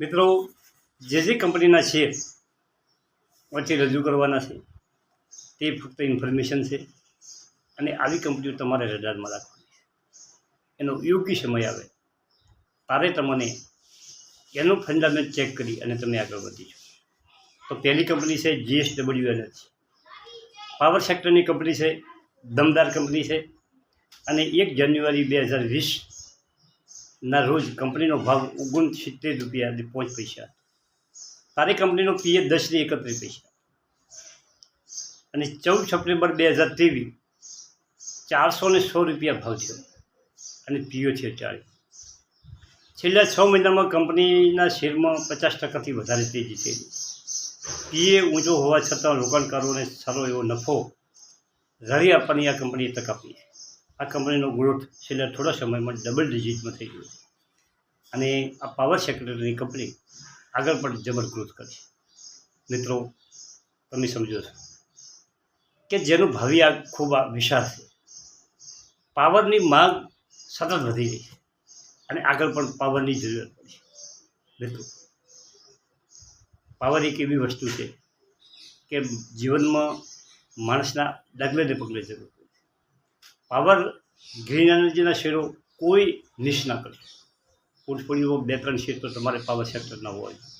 મિત્રો, જે જે કંપનીના શેર વચ્ચે રજૂ કરવાના છે, તે ફક્ત ઇન્ફોર્મેશન છે અને આવી કંપનીઓ તમારે રડારમાં રાખવાની છે. એનો યોગ્ય સમય આવે. તારે તમને એનું ફંડામેન્ટ ચેક કરી અને તમે આગળ વધી છો તો પહેલી કંપની છે જીએસડબલ્યુ એનર્જી પાવર સેક્ટરની કંપની છે, દમદાર કંપની છે અને એક જાન્યુઆરી બે હજાર વીસના રોજ કંપનીનો ભાવ ઓગણસિત્તેર રૂપિયા અને પાંચ પૈસા. તારી કંપનીનો પીએ દસથી એકત્રીસ પૈસા. અને ચૌદ સપ્ટેમ્બર બે હજાર ત્રેવીસ ચારસો ને સો રૂપિયા ભાવ થયો. અને પીઓ છે ચાળીસ છેલ્લા છ મહિનામાં કંપનીના શેરમાં પચાસ ટકાથી વધારે તેજી થઈ. પીએ ઊંચો હોવા છતાં રોકાણકારોને સારો એવો નફો રળી આપવાની આ કંપનીએ તક આપી આ કંપનીનો ગ્રોથ છેલ્લા થોડા સમયમાં ડબલ ડિજિટમાં થઈ ગયો અને આ પાવર સેક્ટરની કંપની આગળ પણ જબર ગ્રોથ કરશે મિત્રો, તમે સમજો છો કે જેનું ભાવિ આ ખૂબ વિશાળ છે. પાવરની માંગ સતત વધી રહી છે. અને આગળ પણ પાવરની જરૂરત પડશે મિત્રો પાવર એક એવી વસ્તુ છે કે જીવનમાં માણસના ડગલે ને પગલે જરૂર પાવર ગ્રીન એનર્જીના શેરો કોઈ નિશ ના કરે. પોર્ટફોલિયો બે ત્રણ શેર તો તમારે પાવર સેક્ટરના હોવા જોઈએ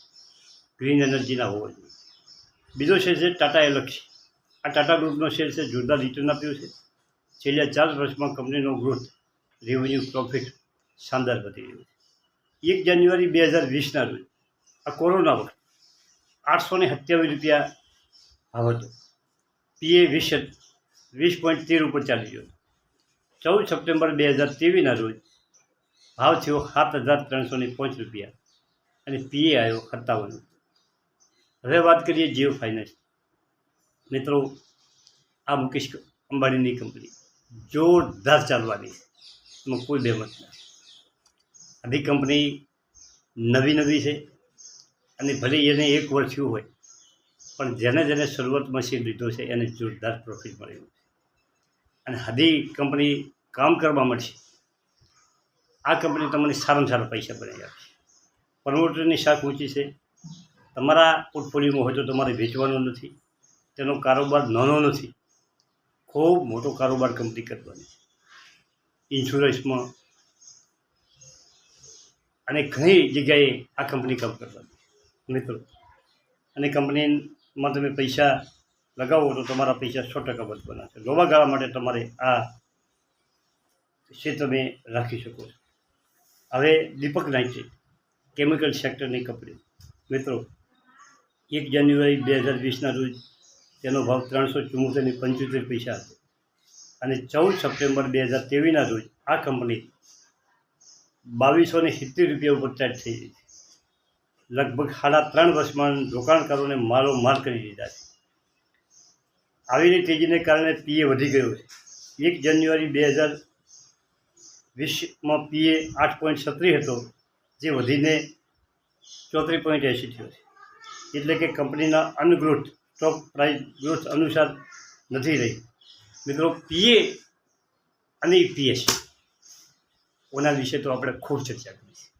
ગ્રીન એનર્જીના હોવા જોઈએ બીજો શેર છે ટાટા એલક્સી આ ટાટા ગ્રુપનો શેર છે, જોરદાર રિટર્ન આપ્યું છે. છેલ્લા ચાર વર્ષમાં કંપનીનો ગ્રોથ રેવન્યુ પ્રોફિટ શાનદાર વધી રહ્યો છે. એક જાન્યુઆરી બે હજાર વીસના રોજ, આ કોરોના વખત આઠસો ને સત્યાવીસ રૂપિયા ભાવ હતો. પીએ વીસ વીસ પોઈન્ટ તેર ઉપર ચાલી ગયો ચૌદ સપ્ટેમ્બર બે હજાર ત્રેવીસના રોજ ભાવ થયો સાત હજાર ત્રણસો ને પાંચ રૂપિયા અને પીએ આવ્યો સત્તાવન હવે વાત કરીએ જીઓ ફાઇનાન્સ મિત્રો, આ મુકેશ અંબાણીની કંપની જોરદાર ચાલવાની છે. એમાં કોઈ બેમત નથી. આધી કંપની નવી નવી છે અને ભલે એને એક વર્ષ થયું હોય, પણ જેને જેને શરૂઆતમાં શેર લીધો છે, એને જોરદાર પ્રોફિટ મળ્યું અને હદી કંપની કામ કરવા મળશે. આ કંપની તમને સારામાં સારા પૈસા બનાવી આપશે પ્રમોટરની શાખ ઊંચી છે. તમારા પોર્ટફોલિયોમાં હોય તો તમારે વેચવાનો નથી. તેનો કારોબાર નાનો નથી. ખૂબ મોટો કારોબાર કંપની કરવાની છે. ઇન્સ્યોરન્સમાં અને ઘણી જગ્યાએ આ કંપની કામ કરવાની મિત્રો, અને કંપનીમાં તમે પૈસા લગાવો તો તમારા પૈસા સો ટકા વધવાના છે. લાંબા ગાળા માટે તમારે આ છે તમે રાખી શકો છો. હવે દીપક નાઇટ્રેટ કેમિકલ સેક્ટરની કંપની. મિત્રો, એક જાન્યુઆરી બે હજાર વીસના રોજ તેનો ભાવ ત્રણસો ચુમ્મોતેરની પંચોતેર પૈસા હતો. અને ચૌદ સપ્ટેમ્બર બે હજાર ત્રેવીસના રોજ આ કંપની બાવીસો ને સિત્તેર રૂપિયા ઉપર ચાર્જ થઈ ગઈ લગભગ સાડા ત્રણ વર્ષમાં રોકાણકારોને મારો માર કરી દીધા છે. આવીની તેજીને કારણે પીએ વધી ગયો છે. એક જાન્યુઆરી બે હજાર વીસમાં પીએ આઠ પોઈન્ટ છત્રીસ હતો, જે વધીને ચોત્રીસ પોઈન્ટ એંસી થયો છે. એટલે કે કંપનીના અનગ્રોથ સ્ટોક પ્રાઇસ ગ્રોથ અનુસાર નથી રહી. મિત્રો, પીએ અને ઈપીએસ ઓના વિશે તો આપણે ખૂબ ચર્ચા કરી છે.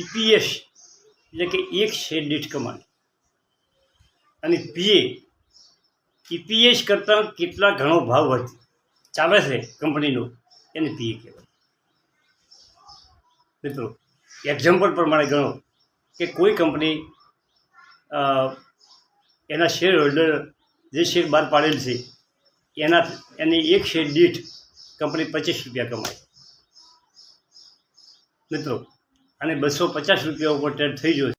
ઈપીએસ એટલે કે એક શેર દીઠ કમાણી. અને પીએ, ઈપીએસ કરતાં કેટલા ઘણો ભાવ વધ? ચાલે છે કંપનીનો એને પીએ કહેવાય. મિત્રો એક્ઝામ્પલ પ્રમાણે ગણો કે કોઈ કંપની એના શેર હોલ્ડર જે શેર બહાર પાડેલ છે, એના, એની એક શેર દીઠ કંપની પચીસ રૂપિયા કમાય. મિત્રો, અને બસો પચાસ રૂપિયા ઉપર ટ્રેડ થઈ ગયો